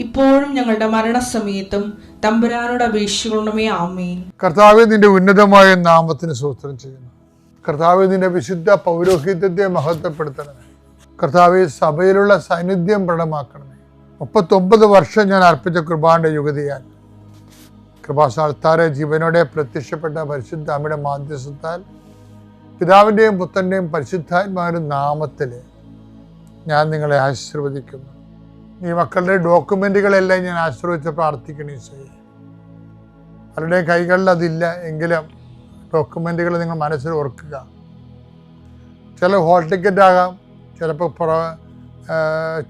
ഇപ്പോഴും ഞങ്ങളുടെ മരണസമയത്തും തമ്പുരാനോട് അപേക്ഷിക്കണമേ ആമേൻ. കർത്താവ് നിന്റെ ഉന്നതമായ നാമത്തിന് സൂത്രം ചെയ്യുന്നു. കർത്താവ് നിന്റെ വിശുദ്ധ പൗരോഹിത്യത്തെ മഹത്വപ്പെടുത്തണമേ. കർത്താവ് സഭയിലുള്ള സാന്നിധ്യം പ്രകടമാക്കണമേ. മുപ്പത്തൊമ്പത് വർഷം ഞാൻ അർപ്പിച്ച കൃപാന്റെ യുഗതിയാൽ കൃപാസ്ഥാനത്താറെ ജീവനോടെ പ്രത്യക്ഷപ്പെട്ട പരിശുദ്ധ അമ്മയുടെ മാധ്യസ്ഥത്താൽ പിതാവിന്റെയും പുത്രന്റെയും പരിശുദ്ധാത്മാവിന്റെ നാമത്തിൽ ഞാൻ നിങ്ങളെ ആശീർവദിക്കുന്നു. ഈ മക്കളുടെ ഡോക്യുമെന്റുകളെല്ലാം ഞാൻ ആശ്രയിച്ച് പ്രാർത്ഥിക്കണേ ഈശോയെ. അവരുടെ കൈകളിൽ അതില്ല എങ്കിലും ഡോക്യുമെന്റുകൾ നിങ്ങൾ മനസ്സിൽ ഓർക്കുക. ചില ഹോൾ ടിക്കറ്റ് ആകാം ചിലപ്പോൾ പ്ര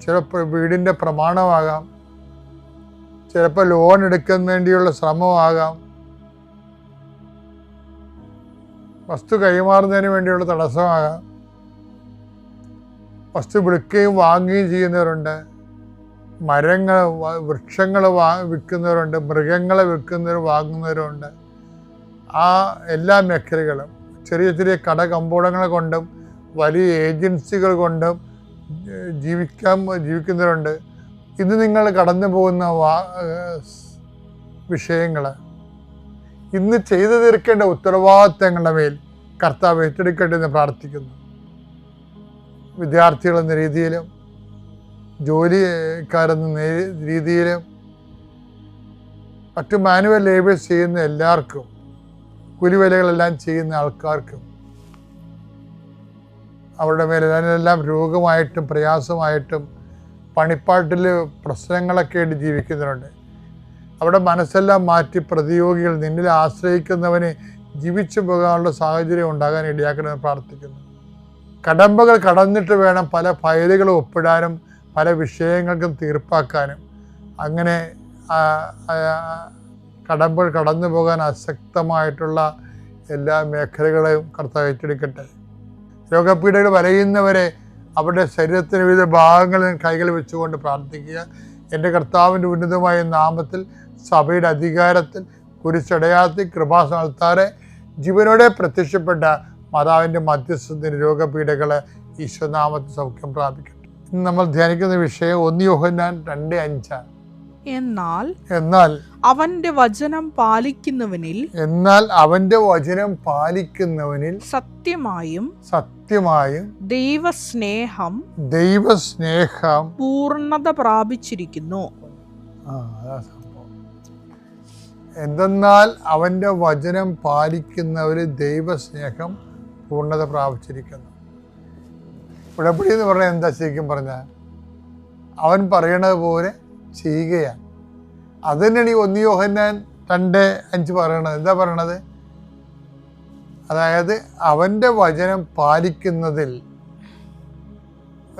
ചിലപ്പോൾ വീടിന്റെ പ്രമാണമാകാം ചിലപ്പോൾ ലോൺ എടുക്കാൻ വേണ്ടിയുള്ള ശ്രമമാകാം. വസ്തു കൈമാറുന്നതിന് വേണ്ടിയുള്ള തടസ്സമാകാം. വസ്തു വിളിക്കുകയും വാങ്ങുകയും ചെയ്യുന്നവരുണ്ട്. മരങ്ങൾ വൃക്ഷങ്ങൾ വാ വിൽക്കുന്നവരുണ്ട് മൃഗങ്ങളെ വിൽക്കുന്നവർ വാങ്ങുന്നവരുണ്ട്. ആ എല്ലാ മേഖലകളും ചെറിയ ചെറിയ കട കമ്പോളങ്ങൾ കൊണ്ടും വലിയ ഏജൻസികൾ കൊണ്ടും ജീവിക്കാൻ ജീവിക്കുന്നവരുണ്ട്. ഇന്ന് നിങ്ങൾ കടന്നു പോകുന്ന വാ വിഷയങ്ങൾ. ഇന്ന് ചെയ്തു തീർക്കേണ്ട ഉത്തരവാദിത്തങ്ങളുടെ മേൽ കർത്താവ് ഏറ്റെടുക്കേണ്ടതെന്ന് എന്ന് പ്രാർത്ഥിക്കുന്നു വിദ്യാർത്ഥികളെന്ന രീതിയിലും ജോലിക്കാരെന്ന രീതിയിൽ മറ്റ് മാനുവൽ ലേബേഴ്സ് ചെയ്യുന്ന എല്ലാവർക്കും കൂലിവേലകളെല്ലാം ചെയ്യുന്ന ആൾക്കാർക്കും അവരുടെ മേൽ അതിനെല്ലാം രോഗമായിട്ടും പ്രയാസമായിട്ടും പണിപ്പാട്ടിൽ പ്രശ്നങ്ങളൊക്കെ ആയിട്ട് ജീവിക്കുന്നവരുണ്ട് അവിടെ മനസ്സെല്ലാം മാറ്റി പ്രതിയോഗികൾ നിന്നിൽ ആശ്രയിക്കുന്നവന് ജീവിച്ചു പോകാനുള്ള സാഹചര്യം ഉണ്ടാകാൻ ഇടയാക്കണമെന്ന് പ്രാർത്ഥിക്കുന്നു. കടമ്പകൾ കടന്നിട്ട് വേണം പല ഫയലുകളും ഒപ്പിടാനും പല വിഷയങ്ങൾക്കും തീർപ്പാക്കാനും അങ്ങനെ കടമ്പ് കടന്നു പോകാൻ അശക്തമായിട്ടുള്ള എല്ലാ മേഖലകളെയും കർത്താവ് ഏറ്റെടുക്കട്ടെ. രോഗപീഠകൾ വലയുന്നവരെ അവരുടെ ശരീരത്തിന് വിവിധ ഭാഗങ്ങളിൽ കൈകൾ വെച്ചുകൊണ്ട് പ്രാർത്ഥിക്കുക. എന്റെ കർത്താവിന്റെ ഉന്നതമായ നാമത്തിൽ സഭയുടെ അധികാരത്തിൽ കുരിശടയാത്തി കൃപാസനത്താറെ ജീവനോടെ പ്രത്യക്ഷപ്പെട്ട മാതാവിന്റെ മധ്യസ്ഥത്തിന് രോഗപീഠകളെ ഈശ്വനാമത്തിൽ സൗഖ്യം പ്രാപിക്കട്ടെ. ഇന്ന് നമ്മൾ ധ്യാനിക്കുന്ന വിഷയം ഒന്ന് യോഹന്നാൻ രണ്ട് അഞ്ചാണ് എന്നാൽ എന്നാൽ അവന്റെ വചനം പാലിക്കുന്നവനിൽ എന്നാൽ അവന്റെ വചനം പാലിക്കുന്നവനിൽ സത്യമായും സത്യമായും ദൈവസ്നേഹം ദൈവസ്നേഹം പൂർണത പ്രാപിച്ചിരിക്കുന്നു. എന്തെന്നാൽ അവന്റെ വചനം പാലിക്കുന്നവര് ദൈവസ്നേഹം പൂർണത പ്രാപിച്ചിരിക്കുന്നു. ഉടമ്പടി എന്ന് പറഞ്ഞാൽ എന്താ ശരിക്കും പറഞ്ഞാൽ? അവൻ പറയണത് പോലെ ചെയ്യുകയാണ്. അത് തന്നെയാണ് ഈ ഒന്ന് യോഹന്നാൻ രണ്ട് അഞ്ച് പറയണത്. എന്താ പറയണത്? അതായത് അവന്റെ വചനം പാലിക്കുന്നതിൽ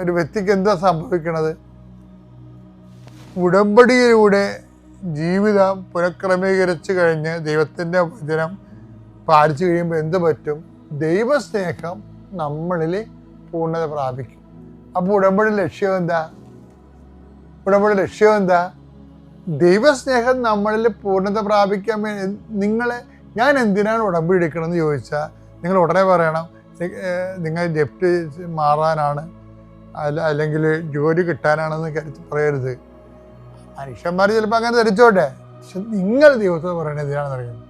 ഒരു വ്യക്തിക്ക് എന്താ സംഭവിക്കണത്? ഉടമ്പടിയിലൂടെ ജീവിതം പുനഃക്രമീകരിച്ചു കഴിഞ്ഞ് ദൈവത്തിന്റെ വചനം പാലിച്ചു കഴിയുമ്പോൾ എന്ത് പറ്റും? ദൈവസ്നേഹം നമ്മളിൽ പൂർണത പ്രാപിക്കും. അപ്പോൾ ഉടമ്പടി ലക്ഷ്യം എന്താ? ഉടമ്പടി ലക്ഷ്യം എന്താ? ദൈവസ്നേഹം നമ്മളിൽ പൂർണത പ്രാപിക്കാൻ നിങ്ങളെ ഞാൻ എന്തിനാണ് ഉടമ്പടി എടുക്കണമെന്ന് ചോദിച്ചാൽ നിങ്ങൾ ഉടനെ പറയണം. നിങ്ങൾ ജപ്റ്റ് മാറാനാണ്. അല്ല അല്ലെങ്കിൽ ജോലി കിട്ടാനാണെന്ന് കരുതി പറയരുത്. മനുഷ്യന്മാർ ചിലപ്പോൾ അങ്ങനെ ധരിച്ചോട്ടെ. പക്ഷെ നിങ്ങൾ ദൈവത്തോട് പറയണത് എന്തിനാണെന്ന് അറിയുന്നത്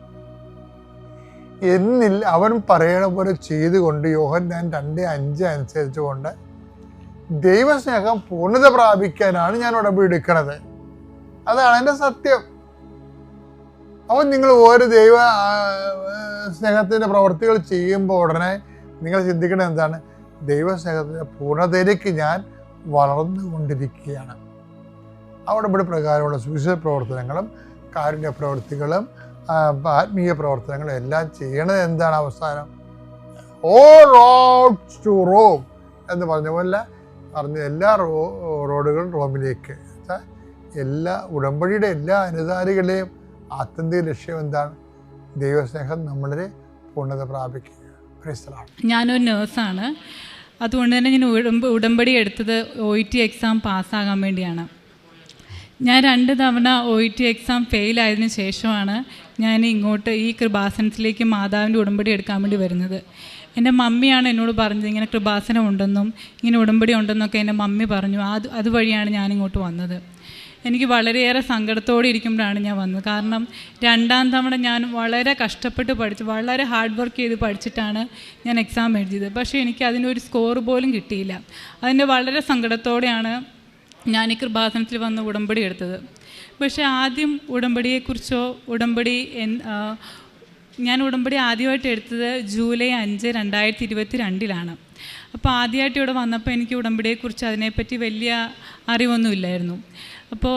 എന്നിൽ അവൻ പറയണ പോലെ ചെയ്തുകൊണ്ട് യോഹന്നാൻ രണ്ട് അഞ്ച് അനുസരിച്ചുകൊണ്ട് ദൈവസ്നേഹം പൂർണത പ്രാപിക്കാനാണ് ഞാൻ ഉടമ്പടി എടുക്കണത്. അതാണ് എന്റെ സത്യം. അപ്പോൾ നിങ്ങൾ ഓരോ ദൈവ സ്നേഹത്തിന്റെ പ്രവർത്തികൾ ചെയ്യുമ്പോൾ ഉടനെ നിങ്ങൾ ചിന്തിക്കുന്നത് എന്താണ്? ദൈവസ്നേഹത്തിന്റെ പൂർണതയിലേക്ക് ഞാൻ വളർന്നുകൊണ്ടിരിക്കുകയാണ് അവിടെ ഇവിടെ പ്രകാരമുള്ള സുവിശേഷ പ്രവർത്തനങ്ങളും കാരുണ്യ പ്രവർത്തികളും ആത്മീയ പ്രവർത്തനങ്ങളും എല്ലാം ചെയ്യണത് എന്താണ് അവസാനം? ഓൾ റോഡ്സ് ടു റോം എന്ന് പറഞ്ഞ പോലെ പറഞ്ഞ എല്ലാ റോ റോഡുകളും റോമിലേക്ക്. എല്ലാ ഉടമ്പടിയുടെ എല്ലാ അനുസാരികളെയും ആത്യന്തിക ലക്ഷ്യം എന്താണ്? ദൈവസ്നേഹം നമ്മളിൽ പൂർണത പ്രാപിക്കുക. ഞാനൊരു നേഴ്സാണ്. അതുകൊണ്ട് തന്നെ ഞാൻ ഉടമ്പ ഉടമ്പടി എടുത്തത് ഒ ടി എക്സാം പാസ്സാകാൻ വേണ്ടിയാണ്. ഞാൻ രണ്ട് തവണ ഒ ഇ ടി എക്സാം ഫെയിലായതിനു ശേഷമാണ് ഞാൻ ഇങ്ങോട്ട് ഈ കൃപാസനത്തിലേക്ക് മാതാവിന്റെ ഉടമ്പടി എടുക്കാൻ വേണ്ടി വരുന്നത്. എന്റെ മമ്മിയാണ് എന്നോട് പറഞ്ഞത് ഇങ്ങനെ കൃപാസനം ഉണ്ടെന്നും ഇങ്ങനെ ഉടമ്പടി ഉണ്ടെന്നൊക്കെ എന്റെ മമ്മി പറഞ്ഞു. അത് അതുവഴിയാണ് ഞാനിങ്ങോട്ട് വന്നത്. എനിക്ക് വളരെയേറെ സങ്കടത്തോടെ ഇരിക്കുമ്പോഴാണ് ഞാൻ വന്നത്. കാരണം രണ്ടാം തവണ ഞാൻ വളരെ കഷ്ടപ്പെട്ട് പഠിച്ച് വളരെ ഹാർഡ് വർക്ക് ചെയ്ത് പഠിച്ചിട്ടാണ് ഞാൻ എക്സാം എഴുതിയത്. പക്ഷേ എനിക്ക് അതിനൊരു സ്കോർ പോലും കിട്ടിയില്ല. അതിന്റെ വളരെ സങ്കടത്തോടെയാണ് ഞാൻ ഈ കൃപാസനത്തിൽ വന്ന് ഉടമ്പടി എടുത്തത്. പക്ഷേ ആദ്യം ഉടമ്പടിയെക്കുറിച്ചോ ഉടമ്പടി എൻ ഞാൻ ഉടമ്പടി ആദ്യമായിട്ട് എടുത്തത് ജൂലൈ അഞ്ച് രണ്ടായിരത്തി ഇരുപത്തി രണ്ടിലാണ്. അപ്പോൾ ആദ്യമായിട്ട് ഇവിടെ വന്നപ്പോൾ എനിക്ക് ഉടമ്പടിയെക്കുറിച്ച് അതിനെപ്പറ്റി വലിയ അറിവൊന്നുമില്ലായിരുന്നു. അപ്പോൾ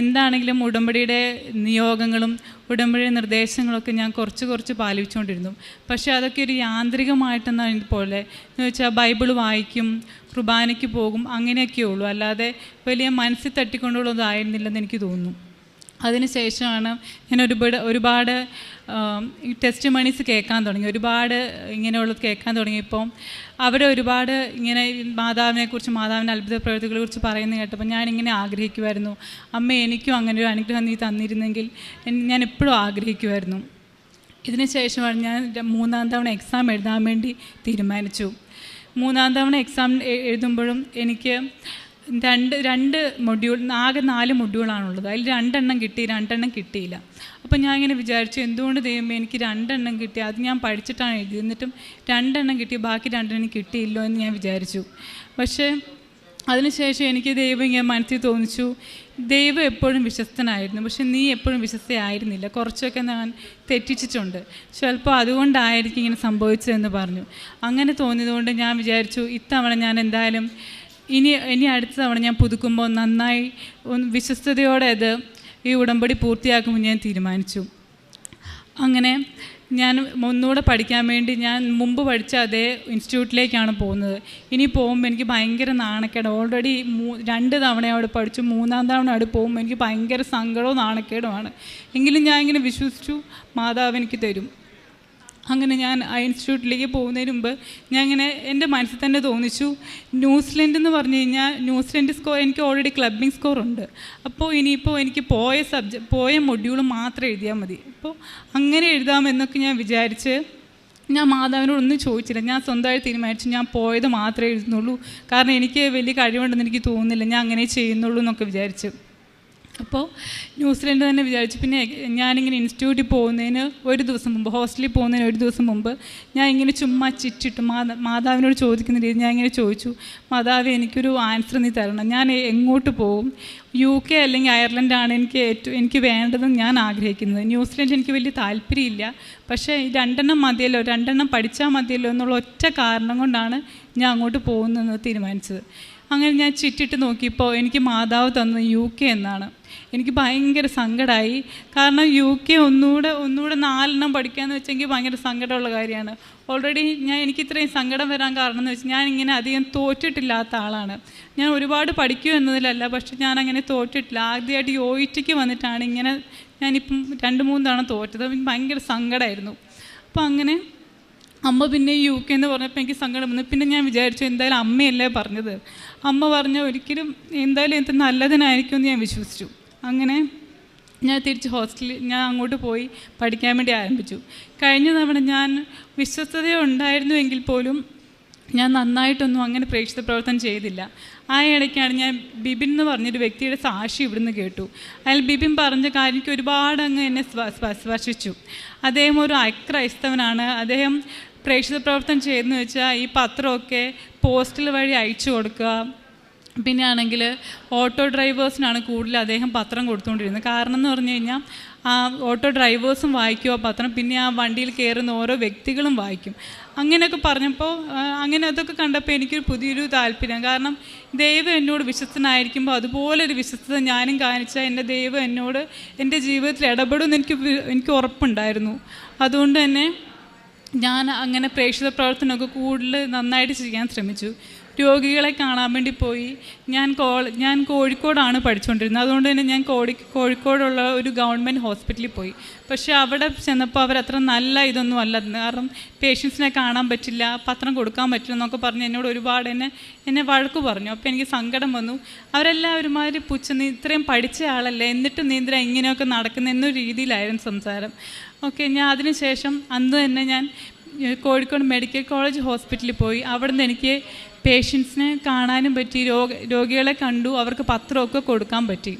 എന്താണെങ്കിലും ഉടമ്പടിയുടെ നിയോഗങ്ങളും ഉടമ്പടിയുടെ നിർദ്ദേശങ്ങളൊക്കെ ഞാൻ കുറച്ച് കുറച്ച് പാലിച്ചുകൊണ്ടിരുന്നു. പക്ഷേ അതൊക്കെ ഒരു യാന്ത്രികമായിട്ടെന്നാണ് പോലെ എന്ന് വെച്ചാൽ ബൈബിൾ വായിക്കും കുർബാനയ്ക്ക് പോകും അങ്ങനെയൊക്കെ ഉള്ളൂ. അല്ലാതെ വലിയ മനസ്സിൽ തട്ടിക്കൊണ്ടുള്ളതായിരുന്നില്ലെന്ന് എനിക്ക് തോന്നുന്നു. അതിനുശേഷമാണ് ഞാൻ ഒരുപാട് ഒരുപാട് ടെസ്റ്റ് മണീസ് കേൾക്കാൻ തുടങ്ങി. ഒരുപാട് ഇങ്ങനെയുള്ളത് കേൾക്കാൻ തുടങ്ങിയപ്പോൾ അവരെ ഒരുപാട് ഇങ്ങനെ മാതാവിനെക്കുറിച്ച് മാതാവിന്റെ അത്ഭുത പ്രവൃത്തികളെക്കുറിച്ച് പറയുന്നത് കേട്ടപ്പോൾ ഞാൻ ഇങ്ങനെ ആഗ്രഹിക്കുമായിരുന്നു. അമ്മ എനിക്കും അങ്ങനെ ഒരു അനുഗ്രഹം നീ തന്നിരുന്നെങ്കിൽ ഞാൻ എപ്പോഴും ആഗ്രഹിക്കുമായിരുന്നു. ഇതിന് ശേഷമാണ് ഞാൻ മൂന്നാം തവണ എക്സാം എഴുതാൻ വേണ്ടി തീരുമാനിച്ചു. മൂന്നാം തവണ എക്സാം എഴുതുമ്പോഴും എനിക്ക് രണ്ട് രണ്ട് മൊഡ്യൂൾ ആകെ നാല് മൊഡ്യൂളാണുള്ളത് അതിൽ രണ്ടെണ്ണം കിട്ടി രണ്ടെണ്ണം കിട്ടിയില്ല. അപ്പം ഞാൻ ഇങ്ങനെ വിചാരിച്ചു എന്തുകൊണ്ട് ദൈവമേ എനിക്ക് രണ്ടെണ്ണം കിട്ടി? അത് ഞാൻ പഠിച്ചിട്ടാണ് എഴുതി എന്നിട്ടും രണ്ടെണ്ണം കിട്ടി ബാക്കി രണ്ടെണ്ണം കിട്ടിയില്ലോ എന്ന് ഞാൻ വിചാരിച്ചു. പക്ഷേ അതിനുശേഷം എനിക്ക് ദൈവം ഇങ്ങനെ മനസ്സിൽ തോന്നിച്ചു ദൈവം എപ്പോഴും വിശ്വസ്തനായിരുന്നു. പക്ഷെ നീ എപ്പോഴും വിശ്വസ്തയായിരുന്നില്ല. കുറച്ചൊക്കെ ഞാൻ തെറ്റിച്ചിട്ടുണ്ട്. ചിലപ്പോൾ അതുകൊണ്ടായിരിക്കും ഇങ്ങനെ സംഭവിച്ചതെന്ന് പറഞ്ഞു. അങ്ങനെ തോന്നിയതുകൊണ്ട് ഞാൻ വിചാരിച്ചു ഇത്തവണ ഞാൻ എന്തായാലും ഇനി ഇനി അടുത്ത തവണ ഞാൻ പുതുക്കുമ്പോൾ നന്നായി വിശ്വസ്തയോടെ അത് ഈ ഉടമ്പടി പൂർത്തിയാക്കുമ്പോൾ ഞാൻ തീരുമാനിച്ചു. അങ്ങനെ ഞാൻ ഒന്നുകൂടെ പഠിക്കാൻ വേണ്ടി ഞാൻ മുമ്പ് പഠിച്ച അതേ ഇൻസ്റ്റിറ്റ്യൂട്ടിലേക്കാണ് പോകുന്നത്. ഇനി പോകുമ്പോൾ എനിക്ക് ഭയങ്കര നാണക്കേട്. ഓൾറെഡി മൂ രണ്ട് തവണ അവിടെ പഠിച്ചു മൂന്നാം തവണ അവിടെ പോകുമ്പോൾ എനിക്ക് ഭയങ്കര സങ്കടവും നാണക്കേടുമാണ്. എങ്കിലും ഞാൻ ഇങ്ങനെ വിശ്വസിച്ചു മാതാവ് എനിക്ക് തരും. അങ്ങനെ ഞാൻ ആ ഇൻസ്റ്റിറ്റ്യൂട്ടിലേക്ക് പോകുന്നതിന് മുമ്പ് ഞാൻ ഇങ്ങനെ എന്റെ മനസ്സിൽ തന്നെ തോന്നിച്ചു ന്യൂസിലൻഡ് എന്ന് പറഞ്ഞു കഴിഞ്ഞാൽ ന്യൂസിലൻഡ് സ്കോർ എനിക്ക് ഓൾറെഡി ക്ലബിംഗ് സ്കോർ ഉണ്ട്. അപ്പോൾ ഇനിയിപ്പോൾ എനിക്ക് പോയ സബ്ജക്റ്റ് പോയ മൊഡ്യൂൾ മാത്രം എഴുതിയാൽ മതി. അപ്പോൾ അങ്ങനെ എഴുതാമെന്നൊക്കെ ഞാൻ വിചാരിച്ച് ഞാൻ മാതാവിനോടൊന്നും ചോദിച്ചില്ല. ഞാൻ സ്വന്തമായിട്ട് തീരുമാനിച്ചു ഞാൻ പോയത് മാത്രമേ എഴുതുന്നുള്ളൂ. കാരണം എനിക്ക് വലിയ കഴിവുണ്ടെന്ന് എനിക്ക് തോന്നുന്നില്ല. ഞാൻ അങ്ങനെ ചെയ്യുന്നുള്ളൂ എന്നൊക്കെ വിചാരിച്ചു. അപ്പോൾ ന്യൂസിലൻഡ് തന്നെ വിചാരിച്ചു. പിന്നെ ഞാനിങ്ങനെ ഇൻസ്റ്റിറ്റ്യൂട്ടിൽ പോകുന്നതിന് ഒരു ദിവസം മുമ്പ് ഹോസ്റ്റലിൽ പോകുന്നതിന് ഒരു ദിവസം മുമ്പ് ഞാൻ ഇങ്ങനെ ചുമ്മാ ചിറ്റിട്ട്. മാതാ മാതാവിനോട് ചോദിക്കുന്ന രീതി ഞാൻ ഇങ്ങനെ ചോദിച്ചു മാതാവ് എനിക്കൊരു ആൻസർ നീ തരണം. ഞാൻ എങ്ങോട്ട് പോകും? യു കെ അല്ലെങ്കിൽ അയർലൻഡാണ് എനിക്ക് ഏറ്റവും എനിക്ക് വേണ്ടതെന്ന് ഞാൻ ആഗ്രഹിക്കുന്നത്. ന്യൂസിലൻഡ് എനിക്ക് വലിയ താല്പര്യമില്ല. പക്ഷേ ഈ രണ്ടെണ്ണം മതിയല്ലോ രണ്ടെണ്ണം പഠിച്ചാൽ മതിയല്ലോ എന്നുള്ള ഒറ്റ കാരണം കൊണ്ടാണ് ഞാൻ അങ്ങോട്ട് പോകുന്നതെന്ന് തീരുമാനിച്ചത്. അങ്ങനെ ഞാൻ ചുറ്റിട്ട് നോക്കിയപ്പോൾ എനിക്ക് മാതാവ് തന്നത് യു കെ എന്നാണ്. എനിക്ക് ഭയങ്കര സങ്കടമായി കാരണം യു കെ ഒന്നുകൂടെ ഒന്നുകൂടെ നാലെണ്ണം പഠിക്കാമെന്ന് വെച്ചെങ്കിൽ ഭയങ്കര സങ്കടമുള്ള കാര്യമാണ്. ഓൾറെഡി ഞാൻ എനിക്ക് ഇത്രയും സങ്കടം വരാൻ കാരണം എന്ന് വെച്ചാൽ ഞാൻ ഇങ്ങനെ അധികം തോറ്റിട്ടില്ലാത്ത ആളാണ്. ഞാൻ ഒരുപാട് പഠിക്കൂ എന്നതിലല്ല പക്ഷെ ഞാൻ അങ്ങനെ തോറ്റിട്ടില്ല. ആദ്യമായിട്ട് ടിക്ക് വന്നിട്ടാണ് ഇങ്ങനെ ഞാനിപ്പം രണ്ട് മൂന്ന് തവണ തോറ്റത്. ഭയങ്കര സങ്കടമായിരുന്നു അപ്പോൾ അങ്ങനെ അമ്മ പിന്നെ യു കെ എന്ന് പറഞ്ഞപ്പോൾ എനിക്ക് സങ്കടം വന്നു. പിന്നെ ഞാൻ വിചാരിച്ചു എന്തായാലും അമ്മയല്ലേ പറഞ്ഞത്. അമ്മ പറഞ്ഞ ഒരിക്കലും എന്തായാലും ഇത് നല്ലതിനായിരിക്കും എന്ന് ഞാൻ വിശ്വസിച്ചു. അങ്ങനെ ഞാൻ തിരിച്ച് ഹോസ്റ്റലിൽ ഞാൻ അങ്ങോട്ട് പോയി പഠിക്കാൻ വേണ്ടി ആരംഭിച്ചു. കഴിഞ്ഞ തവണ ഞാൻ വിശ്വസ്തത ഉണ്ടായിരുന്നുവെങ്കിൽ പോലും ഞാൻ നന്നായിട്ടൊന്നും അങ്ങനെ പ്രേക്ഷിത പ്രവർത്തനം ചെയ്തില്ല. ആ ഇടയ്ക്കാണ് ഞാൻ ബിബിൻ എന്ന് പറഞ്ഞൊരു വ്യക്തിയുടെ സാക്ഷി ഇവിടുന്ന് കേട്ടു. അയാൾ ബിബിൻ പറഞ്ഞ കാര്യം എനിക്ക് ഒരുപാട് അങ്ങ് എന്നെ സ്പ- സ്പ- സ്പർശിച്ചു. അദ്ദേഹം ഒരു അക്രൈസ്തവനാണ് അദ്ദേഹം പ്രേക്ഷിത പ്രവർത്തനം ചെയ്യുന്നു വെച്ചാൽ ഈ പത്രമൊക്കെ പോസ്റ്റിൽ വഴി അയച്ചു കൊടുക്കുക. പിന്നെ ആണെങ്കിൽ ഓട്ടോ ഡ്രൈവേഴ്സിനാണ് കൂടുതൽ അദ്ദേഹം പത്രം കൊടുത്തുകൊണ്ടിരുന്നത്. കാരണം എന്ന് പറഞ്ഞു കഴിഞ്ഞാൽ ആ ഓട്ടോ ഡ്രൈവേഴ്സും വായിക്കും ആ പത്രം. പിന്നെ ആ വണ്ടിയിൽ കയറുന്ന ഓരോ വ്യക്തികളും വായിക്കും. അങ്ങനെയൊക്കെ പറഞ്ഞപ്പോൾ അങ്ങനെ അതൊക്കെ കണ്ടപ്പോൾ എനിക്കൊരു പുതിയൊരു താല്പര്യം. കാരണം ദൈവം എന്നോട് വിശ്വസ്തനായിരിക്കുമ്പോൾ അതുപോലൊരു വിശ്വസ്തത ഞാനും കാണിച്ചാൽ എന്റെ ദൈവം എന്നോട് എന്റെ ജീവിതത്തിൽ ഇടപെടുമെന്ന് എനിക്ക് എനിക്ക് ഉറപ്പുണ്ടായിരുന്നു. അതുകൊണ്ട് തന്നെ ഞാൻ അങ്ങനെ പ്രേക്ഷിത പ്രവർത്തനമൊക്കെ കൂടുതൽ നന്നായിട്ട് ചെയ്യാൻ ശ്രമിച്ചു. രോഗികളെ കാണാൻ വേണ്ടി പോയി. ഞാൻ കോ ഞാൻ കോഴിക്കോടാണ് പഠിച്ചുകൊണ്ടിരുന്നത് അതുകൊണ്ട് തന്നെ ഞാൻ കോഴി കോഴിക്കോടുള്ള ഒരു ഗവൺമെന്റ് ഹോസ്പിറ്റലിൽ പോയി. പക്ഷേ അവിടെ ചെന്നപ്പോൾ അവരത്ര നല്ല ഇതൊന്നും അല്ല. കാരണം പേഷ്യൻസിനെ കാണാൻ പറ്റില്ല പത്രം കൊടുക്കാൻ പറ്റില്ല എന്നൊക്കെ പറഞ്ഞ് എന്നോട് ഒരുപാട് എന്നെ എന്നെ വഴക്ക് പറഞ്ഞു. അപ്പോൾ എനിക്ക് സങ്കടം വന്നു. അവരെല്ലാം ഒരുമാതിരി പുച്ഛ നീ ഇത്രയും പഠിച്ച ആളല്ലേ? എന്നിട്ട് നീ എന്തിനാ ഇങ്ങനെയൊക്കെ നടക്കുന്ന? എന്നൊരു രീതിയിലായിരുന്നു സംസാരം. ഓക്കെ ഞാൻ അതിനുശേഷം അന്ന് തന്നെ ഞാൻ കോഴിക്കോട് മെഡിക്കൽ കോളേജ് ഹോസ്പിറ്റലിൽ പോയി. അവിടുന്ന് എനിക്ക് പേഷ്യൻസിനെ കാണാനും പറ്റി രോഗ രോഗികളെ കണ്ടു അവർക്ക് പത്രമൊക്കെ കൊടുക്കാൻ പറ്റി.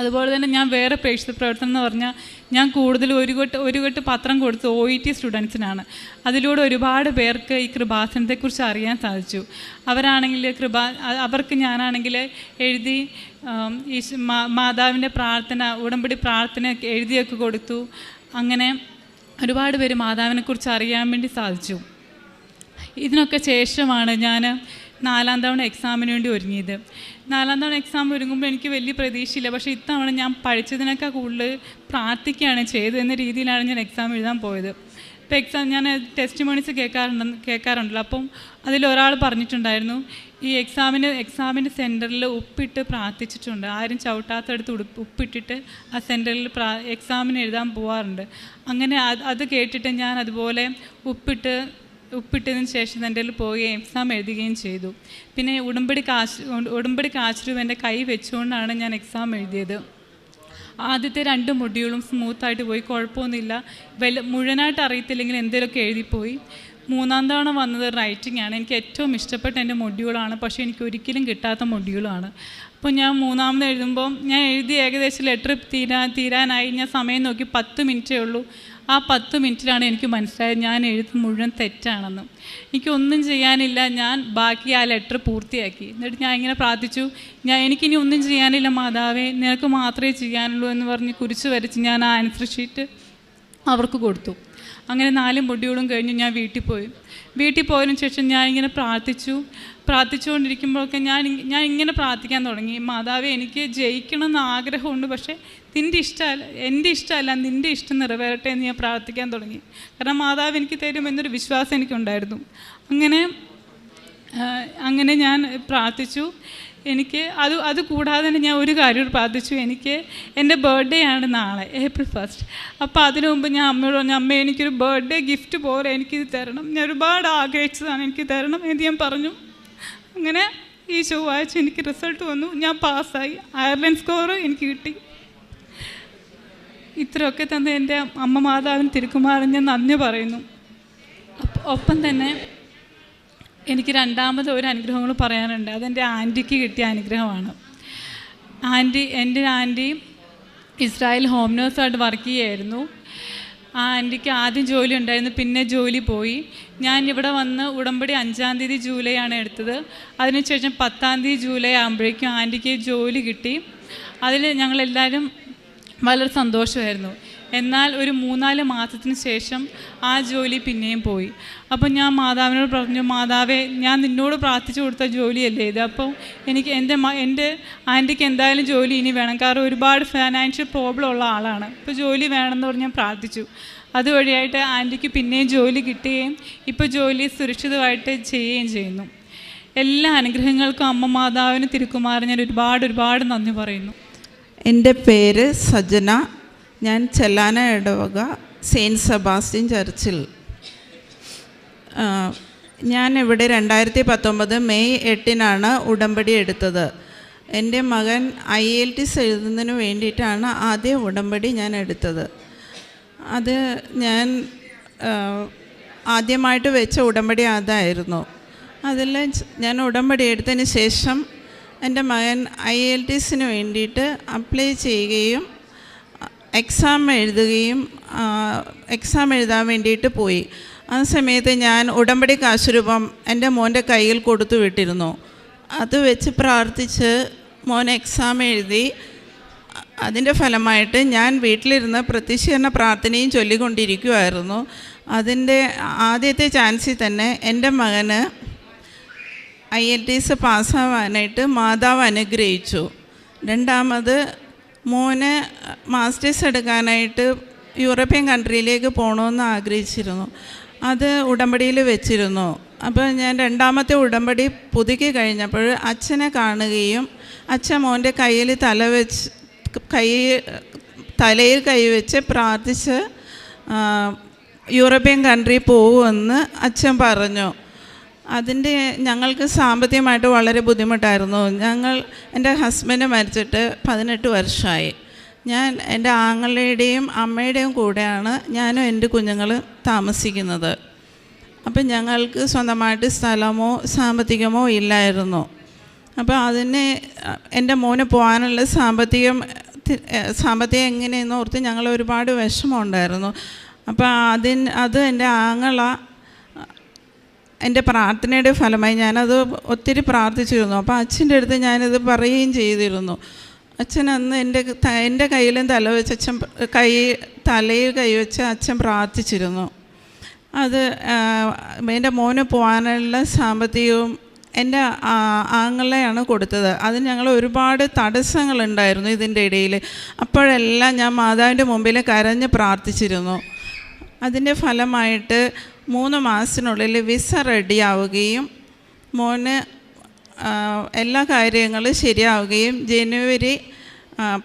അതുപോലെ തന്നെ ഞാൻ വേറെ പ്രേക്ഷിത പ്രവർത്തനം എന്ന് പറഞ്ഞാൽ ഞാൻ കൂടുതൽ ഒരു കെട്ട് ഒരു കെട്ട് പത്രം കൊടുത്ത് ഒ ഇ ടി സ്റ്റുഡൻസിനാണ് അതിലൂടെ ഒരുപാട് പേർക്ക് ഈ കൃപാസനത്തെക്കുറിച്ച് അറിയാൻ സാധിച്ചു. അവരാണെങ്കിൽ കൃപാ അവർക്ക് ഞാനാണെങ്കിൽ എഴുതി ഈ മാതാവിന്റെ പ്രാർത്ഥന ഉടമ്പടി പ്രാർത്ഥന എഴുതിയൊക്കെ കൊടുത്തു. അങ്ങനെ ഒരുപാട് പേര് മാതാവിനെക്കുറിച്ച് അറിയാൻ വേണ്ടി സാധിച്ചു. ഇതിനൊക്കെ ശേഷമാണ് ഞാൻ നാലാം തവണ എക്സാമിന് വേണ്ടി ഒരുങ്ങിയത്. നാലാം തവണ എക്സാം ഒരുങ്ങുമ്പോൾ എനിക്ക് വലിയ പ്രതീക്ഷയില്ല. പക്ഷേ ഇത്തവണ ഞാൻ പഠിച്ചതിനൊക്കെ കൂടുതൽ പ്രാർത്ഥിക്കുകയാണ് ചെയ്തത് എന്ന രീതിയിലാണ് ഞാൻ എക്സാം എഴുതാൻ പോയത്. ഇപ്പോൾ എക്സാം ഞാൻ ടെസ്റ്റ് മോണിസ് കേൾക്കാറുണ്ട് കേൾക്കാറുണ്ടല്ലോ. അപ്പം അതിലൊരാൾ പറഞ്ഞിട്ടുണ്ടായിരുന്നു ഈ എക്സാമിന് എക്സാമിന്റെ സെന്ററിൽ ഉപ്പിട്ട് പ്രാർത്ഥിച്ചിട്ടുണ്ട്. ആരും ചവിട്ടാത്തടുത്ത് ഉടുപ്പ് ഉപ്പിട്ടിട്ട് ആ സെന്ററിൽ പ്രാ എക്സാമിന് എഴുതാൻ പോവാറുണ്ട്. അങ്ങനെ അത് അത് കേട്ടിട്ട് ഞാൻ അതുപോലെ ഉപ്പിട്ട് ഉപ്പിട്ടതിന് ശേഷം സെന്ററിൽ പോയി എക്സാം എഴുതുകയും ചെയ്തു. പിന്നെ ഉടമ്പടി കാശ് ഉടമ്പടി കാശ്രൂ എന്റെ കൈ വെച്ചുകൊണ്ടാണ് ഞാൻ എക്സാം എഴുതിയത്. ആദ്യത്തെ രണ്ട് മൊഡ്യൂളും സ്മൂത്തായിട്ട് പോയി. കുഴപ്പമൊന്നുമില്ല. വല്ല മുഴുവനായിട്ട് അറിയത്തില്ലെങ്കിൽ എന്തെങ്കിലുമൊക്കെ എഴുതിപ്പോയി. മൂന്നാം തവണ വന്നത് റൈറ്റിംഗ് ആണ്. എനിക്ക് ഏറ്റവും ഇഷ്ടപ്പെട്ട എന്റെ മൊഡ്യൂളാണ്. പക്ഷേ എനിക്ക് ഒരിക്കലും കിട്ടാത്ത മൊഡ്യൂളാണ്. അപ്പോൾ ഞാൻ മൂന്നാമത് എഴുതുമ്പോൾ ഞാൻ എഴുതി ഏകദേശം ലെറ്റർ തീരാ തീരാനായി. ഞാൻ സമയം നോക്കി പത്ത് മിനിറ്റേ ഉള്ളൂ. ആ പത്ത് മിനിറ്റിലാണ് എനിക്ക് മനസ്സിലായത് ഞാൻ എഴുത്ത് മുഴുവൻ തെറ്റാണെന്നും. എനിക്കൊന്നും ചെയ്യാനില്ല ഞാൻ ബാക്കി ആ ലെറ്റർ പൂർത്തിയാക്കി. എന്നിട്ട് ഞാൻ ഇങ്ങനെ പ്രാർത്ഥിച്ചു ഞാൻ എനിക്കിനി ഒന്നും ചെയ്യാനില്ല മാതാവേ നിനക്ക് മാത്രമേ ചെയ്യാനുള്ളൂ എന്ന് പറഞ്ഞ് കുരിച്ച് വരച്ച് ഞാൻ ആ ആൻസർ ഷീറ്റ് അവർക്ക് കൊടുത്തു. അങ്ങനെ നാലും മൊഡ്യൂളും കഴിഞ്ഞ് ഞാൻ വീട്ടിൽ പോയി. വീട്ടിൽ പോയതിനു ശേഷം ഞാൻ ഇങ്ങനെ പ്രാർത്ഥിച്ചു. പ്രാർത്ഥിച്ചുകൊണ്ടിരിക്കുമ്പോഴൊക്കെ ഞാൻ ഞാൻ ഇങ്ങനെ പ്രാർത്ഥിക്കാൻ തുടങ്ങി. മാതാവ് എനിക്ക് ജയിക്കണം എന്ന് ആഗ്രഹമുണ്ട് പക്ഷേ നിന്റെ ഇഷ്ടമല്ല എന്റെ ഇഷ്ടമല്ല നിന്റെ ഇഷ്ടം നിറവേറട്ടെ എന്ന് ഞാൻ പ്രാർത്ഥിക്കാൻ തുടങ്ങി. കാരണം മാതാവ് എനിക്ക് തരും എന്നൊരു വിശ്വാസം എനിക്കുണ്ടായിരുന്നു. അങ്ങനെ അങ്ങനെ ഞാൻ പ്രാർത്ഥിച്ചു. എനിക്ക് അത് അത് കൂടാതെ തന്നെ ഞാൻ ഒരു കാര്യം പ്രാർത്ഥിച്ചു. എനിക്ക് എന്റെ ബർത്ത്ഡേ ആണ് നാളെ ഏപ്രിൽ ഫസ്റ്റ് അപ്പോൾ അതിനു മുമ്പ് ഞാൻ അമ്മയോട് പറഞ്ഞു അമ്മ എനിക്കൊരു ബർത്ത്ഡേ ഗിഫ്റ്റ് പോലെ എനിക്കിത് തരണം. ഞാൻ ഒരുപാട് ആഗ്രഹിച്ചതാണ് എനിക്ക് തരണം എന്ന് ഞാൻ പറഞ്ഞു. അങ്ങനെ ഈ ചൊവ്വാഴ്ച എനിക്ക് റിസൾട്ട് വന്നു. ഞാൻ പാസ്സായി അയർലൻഡ് സ്കോർ എനിക്ക് കിട്ടി. ഇത്രയൊക്കെ തന്നെ എന്റെ അമ്മ മാതാവിന് തിരുക്കുമാറിന് ഞാൻ നന്ദി പറയുന്നു. ഒപ്പ- തന്നെ എനിക്ക് രണ്ടാമത് ഒരു അനുഗ്രഹങ്ങൾ പറയാനുണ്ട്. അതെന്റെ ആന്റിക്ക് കിട്ടിയ അനുഗ്രഹമാണ്. ആന്റി എന്റെ ആന്റി ഇസ്രായേൽ ഹോം നേഴ്സായിട്ട് വർക്ക് ചെയ്യായിരുന്നു. ആ ആന്റിക്ക് ആദ്യം ജോലി ഉണ്ടായിരുന്നു പിന്നെ ജോലി പോയി. ഞാൻ ഇവിടെ വന്ന് ഉടമ്പടി അഞ്ചാം തീയതി ജൂലൈ ആണ് എടുത്തത്. അതിനുശേഷം പത്താം തീയതി ജൂലൈ ആകുമ്പോഴേക്കും ആന്റിക്ക് ജോലി കിട്ടി. അതിൽ ഞങ്ങളെല്ലാവരും വളരെ സന്തോഷമായിരുന്നു. എന്നാൽ ഒരു മൂന്നാൽ മാസത്തിന് ശേഷം ആ ജോലി പിന്നെയും പോയി. അപ്പോൾ ഞാൻ മാതാവിനോട് പറഞ്ഞു മാതാവേ ഞാൻ നിന്നോട് പ്രാർത്ഥിച്ചു കൊടുത്ത ജോലിയല്ലേ ഇത്? അപ്പോൾ എനിക്ക് എന്റെ എന്റെ ആന്റിക്ക് എന്തായാലും ജോലി ഇനി വേണം. കാരണം ഒരുപാട് ഫിനാൻഷ്യൽ പ്രോബ്ലം ഉള്ള ആളാണ്. ഇപ്പോൾ ജോലി വേണമെന്ന് പറഞ്ഞ് ഞാൻ പ്രാർത്ഥിച്ചു. അതുവഴിയായിട്ട് ആന്റിക്ക് പിന്നെയും ജോലി കിട്ടുകയും ഇപ്പോൾ ജോലി സുരക്ഷിതമായിട്ട് ചെയ്യുകയും ചെയ്യുന്നു. എല്ലാ അനുഗ്രഹങ്ങൾക്കും അമ്മ മാതാവിന് തിരുക്കുമാരൻ ഞാൻ ഒരുപാട് ഒരുപാട് നന്ദി പറയുന്നു. എന്റെ പേര് സജന. ഞാൻ ചെല്ലാന ഇടവക സെയിന്റ് സെബാസ്റ്റ്യൻ ചർച്ചിൽ. ഞാൻ ഇവിടെ രണ്ടായിരത്തി പത്തൊമ്പത് മെയ് എട്ടിനാണ് ഉടമ്പടി എടുത്തത്. എന്റെ മകൻ ഐ എൽ ടി എഴുതുന്നതിന് വേണ്ടിയിട്ടാണ് ആദ്യ ഉടമ്പടി ഞാൻ എടുത്തത്. അത് ഞാൻ ആദ്യമായിട്ട് വെച്ച ഉടമ്പടി അതായിരുന്നു. അതിൽ ഞാൻ ഉടമ്പടി എടുത്തതിന് ശേഷം എന്റെ മകൻ ഐ എൽ ടി വേണ്ടിയിട്ട് അപ്ലൈ ചെയ്യുകയും എക്സാം എഴുതുകയും എക്സാം എഴുതാൻ വേണ്ടിയിട്ട് പോയി. ആ സമയത്ത് ഞാൻ ഉടമ്പടി കാശുരൂപം എന്റെ മോന്റെ കയ്യിൽ കൊടുത്തു വിട്ടിരുന്നു. അത് വെച്ച് പ്രാർത്ഥിച്ച് മോൻ എക്സാം എഴുതി അതിന്റെ ഫലമായിട്ട് ഞാൻ വീട്ടിലിരുന്ന് പ്രത്യക്ഷീകരണ പ്രാർത്ഥനയും ചൊല്ലിക്കൊണ്ടിരിക്കുമായിരുന്നു അതിന്റെ ആദ്യത്തെ ചാൻസിൽ തന്നെ എന്റെ മകന് ഐ എൽ ടി എസ് പാസ്സാവാനായിട്ട് മാതാവ് അനുഗ്രഹിച്ചു. രണ്ടാമത് മോന് മാസ്റ്റേഴ്സ് എടുക്കാനായിട്ട് യൂറോപ്യൻ കൺട്രിയിലേക്ക് പോകണമെന്ന് ആഗ്രഹിച്ചിരുന്നു. അത് ഉടമ്പടിയിൽ വെച്ചിരുന്നു. അപ്പോൾ ഞാൻ രണ്ടാമത്തെ ഉടമ്പടി പുതുക്കി കഴിഞ്ഞപ്പോൾ അച്ഛനെ കാണുകയും അച്ഛൻ മോന്റെ കയ്യിൽ തല വെച്ച് കൈ തലയിൽ കൈവച്ച് പ്രാർത്ഥിച്ച് യൂറോപ്യൻ കൺട്രി പോകുമെന്ന് അച്ഛൻ പറഞ്ഞു. അതിന്റെ ഞങ്ങൾക്ക് സാമ്പത്തികമായിട്ട് വളരെ ബുദ്ധിമുട്ടായിരുന്നു. ഞങ്ങൾ എന്റെ ഹസ്ബൻഡ് മരിച്ചിട്ട് പതിനെട്ട് വർഷമായി. ഞാൻ എന്റെ ആങ്ങളുടെയും അമ്മയുടെയും കൂടെയാണ് ഞാനും എന്റെ കുഞ്ഞുങ്ങളും താമസിക്കുന്നത്. അപ്പം ഞങ്ങൾക്ക് സ്വന്തമായിട്ട് സ്ഥലമോ സാമ്പത്തികമോ ഇല്ലായിരുന്നു. അപ്പോൾ അതിനെ എന്റെ മോന് പോകാനുള്ള സാമ്പത്തികം സാമ്പത്തികം എങ്ങനെയെന്ന് ഓർത്ത് ഞങ്ങൾ ഒരുപാട് വിഷമമുണ്ടായിരുന്നു അപ്പോൾ അതിന് അത് എന്റെ ആങ്ങള എന്റെ പ്രാർത്ഥനയുടെ ഫലമായി ഞാനത് ഒത്തിരി പ്രാർത്ഥിച്ചിരുന്നു. അപ്പോൾ അച്ഛന്റെ അടുത്ത് ഞാനിത് പറയുകയും ചെയ്തിരുന്നു. അച്ഛൻ അന്ന് എന്റെ എന്റെ കയ്യിലും തല വെച്ച് അച്ഛൻ കൈ തലയിൽ കൈവച്ച് അച്ഛൻ പ്രാർത്ഥിച്ചിരുന്നു. അത് എന്റെ മോന് പോകാനുള്ള സാമ്പത്തികവും എന്റെ ആങ്ങളെയാണ് കൊടുത്തത്. അത് ഞങ്ങൾ ഒരുപാട് തടസ്സങ്ങളുണ്ടായിരുന്നു ഇതിന്റെ ഇടയിൽ. അപ്പോഴെല്ലാം ഞാൻ മാതാവിന്റെ മുമ്പിൽ കരഞ്ഞ് പ്രാർത്ഥിച്ചിരുന്നു. അതിന്റെ ഫലമായിട്ട് മൂന്ന് മാസത്തിനുള്ളിൽ വിസ റെഡിയാവുകയും മോന് എല്ലാ കാര്യങ്ങളും ശരിയാവുകയും ജനുവരി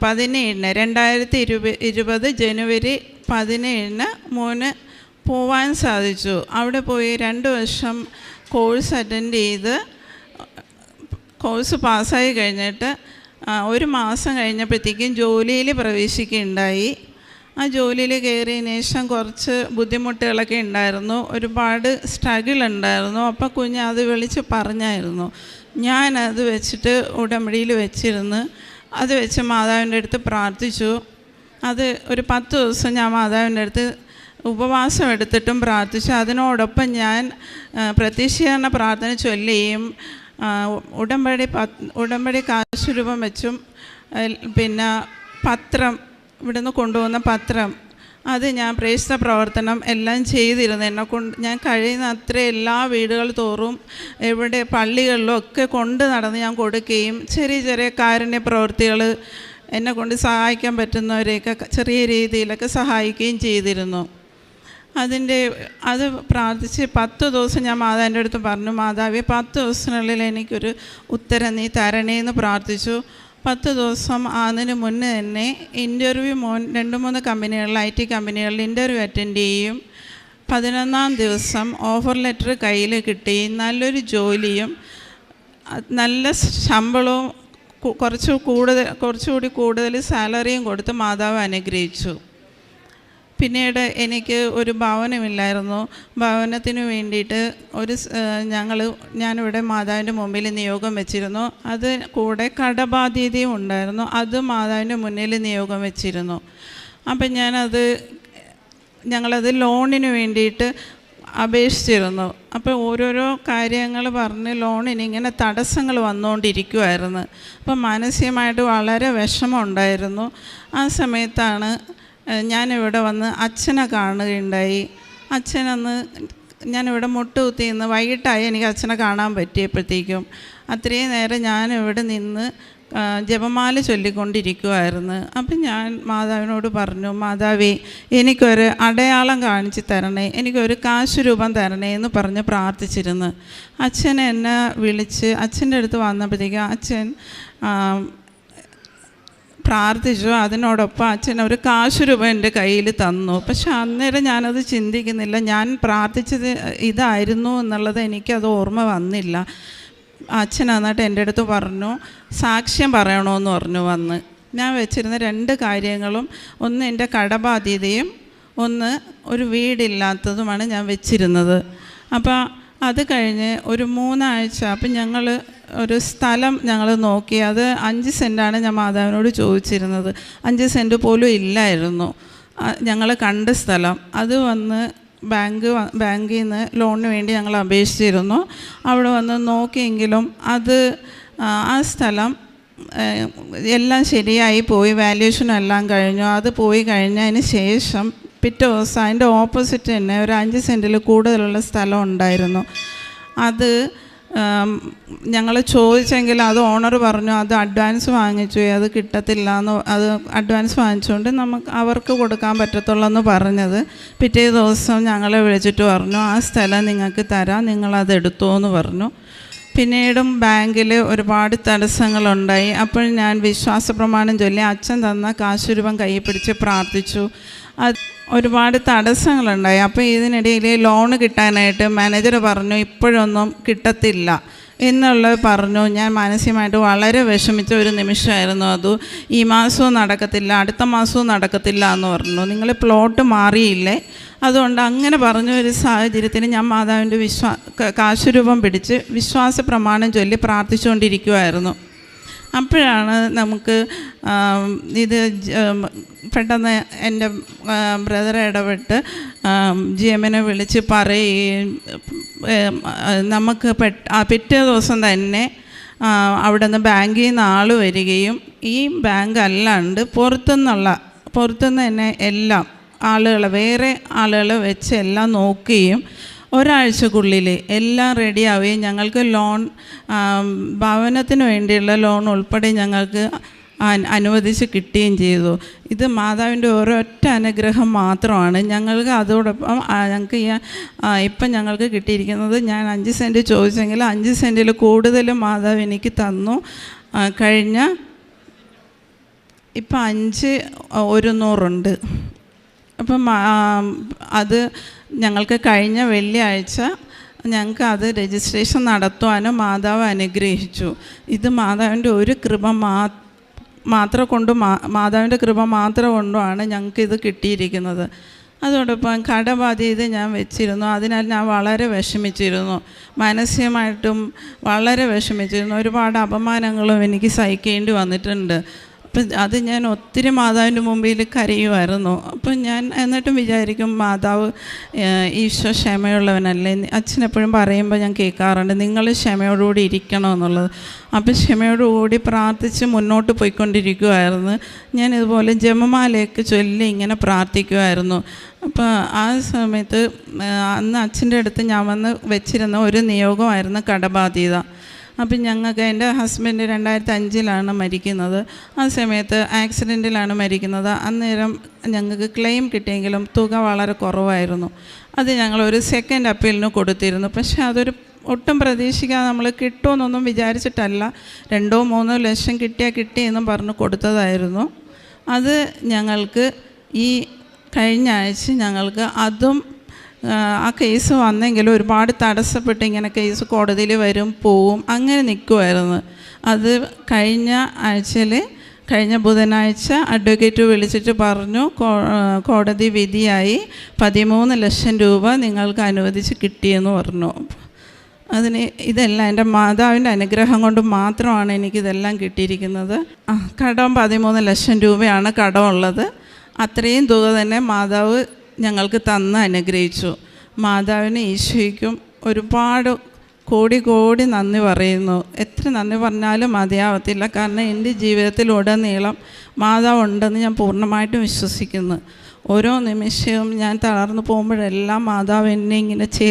പതിനേഴിന് രണ്ടായിരത്തി ഇരുപ ഇരുപത് ജനുവരി പതിനേഴിന് മോന് പോവാൻ സാധിച്ചു. അവിടെ പോയി രണ്ട് വർഷം കോഴ്സ് അറ്റൻഡ് ചെയ്ത് കോഴ്സ് പാസ്സായി കഴിഞ്ഞിട്ട് ഒരു മാസം കഴിഞ്ഞപ്പോഴത്തേക്കും ജോലിയിൽ പ്രവേശിക്കുകയുണ്ടായി. ആ ജോലിയിൽ കയറിയതിന് ശേഷം കുറച്ച് ബുദ്ധിമുട്ടുകളൊക്കെ ഉണ്ടായിരുന്നു. ഒരുപാട് സ്ട്രഗിൾ ഉണ്ടായിരുന്നു. അപ്പോൾ കുഞ്ഞ് അത് വിളിച്ച് പറഞ്ഞായിരുന്നു. ഞാനത് വെച്ചിട്ട് ഉടമ്പടിയിൽ വെച്ചിരുന്ന് അത് വെച്ച് മാതാവിന്റെ അടുത്ത് പ്രാർത്ഥിച്ചു. അത് ഒരു പത്ത് ദിവസം ഞാൻ മാതാവിന്റെ അടുത്ത് ഉപവാസം എടുത്തിട്ടും പ്രാർത്ഥിച്ചു. അതിനോടൊപ്പം ഞാൻ പ്രത്യക്ഷീകരണ പ്രാർത്ഥന ചൊല്ലുകയും ഉടമ്പടി പ ഉടമ്പടി കാശുരൂപം വെച്ചും പിന്നെ പത്രം ഇവിടുന്ന് കൊണ്ടുവന്ന പത്രം. അത് ഞാൻ പ്രേക്ഷിത പ്രവർത്തനം എല്ലാം ചെയ്തിരുന്നു. എന്നെ കൊണ്ട് ഞാൻ കഴിയുന്ന അത്ര എല്ലാ വീടുകൾ തോറും എവിടെ പള്ളികളിലും ഒക്കെ കൊണ്ട് നടന്ന് ഞാൻ കൊടുക്കുകയും ചെറിയ ചെറിയ കാരുണ്യ പ്രവൃത്തികൾ എന്നെ കൊണ്ട് സഹായിക്കാൻ പറ്റുന്നവരെയൊക്കെ ചെറിയ രീതിയിലൊക്കെ സഹായിക്കുകയും ചെയ്തിരുന്നു. അതിന്റെ അത് പ്രാർത്ഥിച്ച് പത്ത് ദിവസം ഞാൻ മാതാവിന്റെ അടുത്ത് പറഞ്ഞു മാതാവി പത്ത് ദിവസത്തിനുള്ളിൽ എനിക്കൊരു ഉത്തരം നീ തരണേ എന്ന് പ്രാർത്ഥിച്ചു. പത്ത് ദിവസം അതിന് മുന്നേ തന്നെ ഇന്റർവ്യൂ മോൻ രണ്ട് മൂന്ന് കമ്പനികളിൽ ഐ ടി കമ്പനികളിൽ ഇന്റർവ്യൂ അറ്റൻഡ് ചെയ്യും. പതിനൊന്നാം ദിവസം ഓഫർ ലെറ്റർ കയ്യിൽ കിട്ടി. നല്ലൊരു ജോലിയും നല്ല ശമ്പളവും കുറച്ച് കൂടുതൽ കുറച്ചുകൂടി കൂടുതൽ സാലറിയും കൊടുത്ത് മാതാവ് അനുഗ്രഹിച്ചു. പിന്നീട് എനിക്ക് ഒരു ഭവനമില്ലായിരുന്നു. ഭവനത്തിന് വേണ്ടിയിട്ട് ഒരു ഞങ്ങൾ ഞാനിവിടെ മാതാവിന്റെ മുമ്പിൽ നിയോഗം വെച്ചിരുന്നു. അത് കൂടെ കടബാധ്യതയും ഉണ്ടായിരുന്നു. അത് മാതാവിന്റെ മുന്നിൽ നിയോഗം വെച്ചിരുന്നു. അപ്പം ഞാനത് ഞങ്ങളത് ലോണിന് വേണ്ടിയിട്ട് അപേക്ഷിച്ചിരുന്നു. അപ്പോൾ ഓരോരോ കാര്യങ്ങൾ പറഞ്ഞ് ലോണിന് ഇങ്ങനെ തടസ്സങ്ങൾ വന്നുകൊണ്ടിരിക്കുമായിരുന്നു അപ്പം മാനസികമായിട്ട് വളരെ വിഷമമുണ്ടായിരുന്നു ആ സമയത്താണ് ഞാനിവിടെ വന്ന് അച്ഛനെ കാണുകയുണ്ടായി. അച്ഛനന്ന് ഞാനിവിടെ മുട്ടുകുത്തി നിന്ന് വൈകിട്ടായി എനിക്ക് അച്ഛനെ കാണാൻ പറ്റിയപ്പോഴത്തേക്കും അത്രയും നേരം ഞാനിവിടെ നിന്ന് ജപമാല ചൊല്ലിക്കൊണ്ടിരിക്കുമായിരുന്നു അപ്പം ഞാൻ മാതാവിനോട് പറഞ്ഞു മാതാവേ എനിക്കൊരു അടയാളം കാണിച്ച് തരണേ എനിക്കൊരു കാശ് രൂപം തരണേ എന്ന് പറഞ്ഞ് പ്രാർത്ഥിച്ചിരുന്നു. അച്ഛൻ എന്നെ വിളിച്ച് അച്ഛന്റെ അടുത്ത് വന്നപ്പോഴത്തേക്കും അച്ഛൻ പ്രാർത്ഥിച്ചു. അതിനോടൊപ്പം അച്ഛൻ ഒരു കാശ് രൂപ എന്റെ കയ്യിൽ തന്നു. പക്ഷെ അന്നേരം ഞാനത് ചിന്തിക്കുന്നില്ല. ഞാൻ പ്രാർത്ഥിച്ചത് ഇതായിരുന്നു എന്നുള്ളത് എനിക്കത് ഓർമ്മ വന്നില്ല. അച്ഛൻ എന്നിട്ട് എന്റെ അടുത്ത് പറഞ്ഞു സാക്ഷ്യം പറയണമെന്ന് പറഞ്ഞു വന്ന്. ഞാൻ വെച്ചിരുന്ന രണ്ട് കാര്യങ്ങളും ഒന്ന് എന്റെ കടബാധ്യതയും ഒന്ന് ഒരു വീടില്ലാത്തതുമാണ് ഞാൻ വെച്ചിരുന്നത്. അപ്പോൾ അത് കഴിഞ്ഞ് ഒരു മൂന്നാഴ്ച അപ്പം ഞങ്ങൾ ഒരു സ്ഥലം ഞങ്ങൾ നോക്കി. അത് അഞ്ച് സെന്റാണ് ഞാൻ മാതാവിനോട് ചോദിച്ചിരുന്നത്. അഞ്ച് സെന്റ് പോലും ഇല്ലായിരുന്നു. ഞങ്ങൾ കണ്ട സ്ഥലം. അത് വന്ന് ബാങ്ക് ബാങ്കിൽ നിന്ന് ലോണിന് വേണ്ടി ഞങ്ങൾ അപേക്ഷിച്ചിരുന്നു. അവിടെ വന്ന് നോക്കിയെങ്കിലും അത് ആ, സ്ഥലം എല്ലാം ശരിയായി പോയി. വാല്യുവേഷനും എല്ലാം കഴിഞ്ഞു. അത് പോയി കഴിഞ്ഞതിന് ശേഷം പിറ്റേ ദിവസം അതിന്റെ ഓപ്പോസിറ്റ് തന്നെ ഒരു അഞ്ച് സെന്റിൽ കൂടുതലുള്ള സ്ഥലം ഉണ്ടായിരുന്നു. അത് ഞങ്ങൾ ചോദിച്ചെങ്കിൽ അത് ഓണർ പറഞ്ഞു അത് അഡ്വാൻസ് വാങ്ങിച്ചു അത് കിട്ടത്തില്ല എന്ന് അത് അഡ്വാൻസ് വാങ്ങിച്ചുകൊണ്ട് നമുക്ക് അവർക്ക് കൊടുക്കാൻ പറ്റത്തുള്ളൂ എന്ന് പറഞ്ഞത്. പിറ്റേ ദിവസം ഞങ്ങളെ വിളിച്ചിട്ട് പറഞ്ഞു ആ സ്ഥലം നിങ്ങൾക്ക് തരാം നിങ്ങളത് എടുത്തോ എന്ന് പറഞ്ഞു. പിന്നീടും ബാങ്കിൽ ഒരുപാട് തടസ്സങ്ങളുണ്ടായി. അപ്പോൾ ഞാൻ വിശ്വാസ പ്രമാണം ചൊല്ലി അച്ഛൻ തന്ന കാശുരൂപം കൈ പിടിച്ച് പ്രാർത്ഥിച്ചു. അത് ഒരുപാട് തടസ്സങ്ങളുണ്ടായി. അപ്പോൾ ഇതിനിടയിൽ ലോൺ കിട്ടാനായിട്ട് മാനേജർ പറഞ്ഞു ഇപ്പോഴൊന്നും കിട്ടത്തില്ല. എന്നുള്ളത് പറഞ്ഞു. ഞാൻ മാനസികമായിട്ട് വളരെ വിഷമിച്ച ഒരു നിമിഷമായിരുന്നു അത്. ഈ മാസവും നടക്കത്തില്ല അടുത്ത മാസവും നടക്കത്തില്ല എന്ന് പറഞ്ഞു. നിങ്ങൾ പ്ലോട്ട് മാറിയില്ലേ? അതുകൊണ്ട് അങ്ങനെ പറഞ്ഞ ഒരു സാഹചര്യത്തിന് ഞാൻ മാതാവിന്റെ വിശ്വാ കാശുരൂപം പിടിച്ച് വിശ്വാസ പ്രമാണം ചൊല്ലി പ്രാർത്ഥിച്ചുകൊണ്ടിരിക്കുമായിരുന്നു അപ്പോഴാണ് നമുക്ക് ഇത് പെട്ടെന്ന് എന്റെ ബ്രദർ ഇടപെട്ട് ജി എമ്മിനെ വിളിച്ച് പറയുകയും നമുക്ക് പെട്ട പിറ്റേ ദിവസം തന്നെ അവിടെ നിന്ന് ബാങ്കിൽ നിന്ന് ആൾ വരികയും ഈ ബാങ്ക് അല്ലാണ്ട് പുറത്തുനിന്നുള്ള പുറത്തുനിന്ന് തന്നെ എല്ലാം ആളുകളെ വേറെ ആളുകൾ വെച്ച് എല്ലാം നോക്കുകയും ഒരാഴ്ചക്കുള്ളിൽ എല്ലാം റെഡിയാവുകയും ഞങ്ങൾക്ക് ലോൺ ഭവനത്തിന് വേണ്ടിയുള്ള ലോൺ ഉൾപ്പെടെ ഞങ്ങൾക്ക് അനുവദിച്ച് കിട്ടുകയും ചെയ്തു. ഇത് മാതാവിന്റെ ഒരൊറ്റ അനുഗ്രഹം മാത്രമാണ്. ഞങ്ങൾക്ക് അതോടൊപ്പം ഞങ്ങൾക്ക് ഇപ്പം ഞങ്ങൾക്ക് കിട്ടിയിരിക്കുന്നത് ഞാൻ അഞ്ച് സെന്റ് ചോദിച്ചെങ്കിൽ അഞ്ച് സെന്റിൽ കൂടുതൽ മാതാവ് എനിക്ക് തന്നു. കഴിഞ്ഞ ഇപ്പം അഞ്ച് ഒരു നൂറുണ്ട് അപ്പം അത് ഞങ്ങൾക്ക് കഴിഞ്ഞ വെള്ളിയാഴ്ച ഞങ്ങൾക്ക് അത് രജിസ്ട്രേഷൻ നടത്തുവാനും മാതാവ് അനുഗ്രഹിച്ചു. ഇത് മാതാവിന്റെ ഒരു കൃപ മാ മാത്രം കൊണ്ട് മാ മാതാവിന്റെ കൃപ മാത്രം കൊണ്ടുമാണ് ഞങ്ങൾക്ക് ഇത് കിട്ടിയിരിക്കുന്നത്. അതോടൊപ്പം ഇത് ഞാൻ വെച്ചിരുന്നു. അതിനാൽ ഞാൻ വളരെ വിഷമിച്ചിരുന്നു. മാനസികമായിട്ടും വളരെ വിഷമിച്ചിരുന്നു. ഒരുപാട് അപമാനങ്ങളും എനിക്ക് സഹിക്കേണ്ടി വന്നിട്ടുണ്ട്. അപ്പം അത് ഞാൻ ഒത്തിരി മാതാവിന്റെ മുമ്പിൽ കരയുമായിരുന്നു അപ്പം ഞാൻ എന്നിട്ടും വിചാരിക്കും മാതാവ് ഈശോ ക്ഷമയുള്ളവനല്ലേ? അച്ഛനെപ്പോഴും പറയുമ്പോൾ ഞാൻ കേൾക്കാറുണ്ട് നിങ്ങൾ ക്ഷമയോടുകൂടി ഇരിക്കണമെന്നുള്ളത് അപ്പം ക്ഷമയോടുകൂടി പ്രാർത്ഥിച്ച് മുന്നോട്ട് പോയിക്കൊണ്ടിരിക്കുമായിരുന്നു ഞാൻ ഇതുപോലെ ജപമാലയൊക്കെ ചൊല്ലി ഇങ്ങനെ പ്രാർത്ഥിക്കുമായിരുന്നു അപ്പോൾ ആ സമയത്ത് അന്ന് അച്ഛന്റെ അടുത്ത് ഞാൻ വന്ന് വെച്ചിരുന്ന ഒരു നിയോഗമായിരുന്നു കടബാധ്യത. അപ്പം ഞങ്ങൾക്ക് എന്റെ ഹസ്ബൻഡ് രണ്ടായിരത്തി അഞ്ചിലാണ് മരിക്കുന്നത്. ആ സമയത്ത് ആക്സിഡന്റിലാണ് മരിക്കുന്നത്. അന്നേരം ഞങ്ങൾക്ക് ക്ലെയിം കിട്ടിയെങ്കിലും തുക വളരെ കുറവായിരുന്നു. അത് ഞങ്ങൾ ഒരു സെക്കൻഡ് അപ്പീലിന് കൊടുത്തിരുന്നു. പക്ഷേ അതൊരു ഒട്ടും പ്രതീക്ഷിക്കാതെ നമ്മൾ കിട്ടുമെന്നൊന്നും വിചാരിച്ചിട്ടല്ല. രണ്ടോ മൂന്നോ ലക്ഷം കിട്ടിയാൽ കിട്ടിയെന്നും പറഞ്ഞ് കൊടുത്തതായിരുന്നു. അത് ഞങ്ങൾക്ക് ഈ കഴിഞ്ഞ ആഴ്ച ഞങ്ങൾക്ക് അതും ആ, കേസ് വന്നെങ്കിലും ഒരുപാട് തടസ്സപ്പെട്ട് ഇങ്ങനെ കേസ് കോടതിയിൽ വരും പോവും അങ്ങനെ നിൽക്കുമായിരുന്നു അത് കഴിഞ്ഞ ആഴ്ചയിൽ കഴിഞ്ഞ ബുധനാഴ്ച അഡ്വക്കേറ്റ് വിളിച്ചിട്ട് പറഞ്ഞു കോടതി വിധിയായി പതിമൂന്ന് ലക്ഷം രൂപ നിങ്ങൾക്ക് അനുവദിച്ച് കിട്ടിയെന്ന് പറഞ്ഞു. അതിന് ഇതെല്ലാം എന്റെ മാതാവിന്റെ അനുഗ്രഹം കൊണ്ട് മാത്രമാണ് എനിക്കിതെല്ലാം കിട്ടിയിരിക്കുന്നത്. കടം പതിമൂന്ന് ലക്ഷം രൂപയാണ് കടമുള്ളത് അത്രയും തുക തന്നെ മാതാവ് ഞങ്ങൾക്ക് തന്ന് അനുഗ്രഹിച്ചു. മാതാവിന് ഈശോയ്ക്കും ഒരുപാട് കോടി കോടി നന്ദി പറയുന്നു. എത്ര നന്ദി പറഞ്ഞാലും മതിയാവത്തില്ല. കാരണം എന്റെ ജീവിതത്തിലുടനീളം മാതാവ് ഉണ്ടെന്ന് ഞാൻ പൂർണമായിട്ടും വിശ്വസിക്കുന്നു. ഓരോ നിമിഷവും ഞാൻ തളർന്നു പോകുമ്പോഴെല്ലാം മാതാവ് എന്നെ ഇങ്ങനെ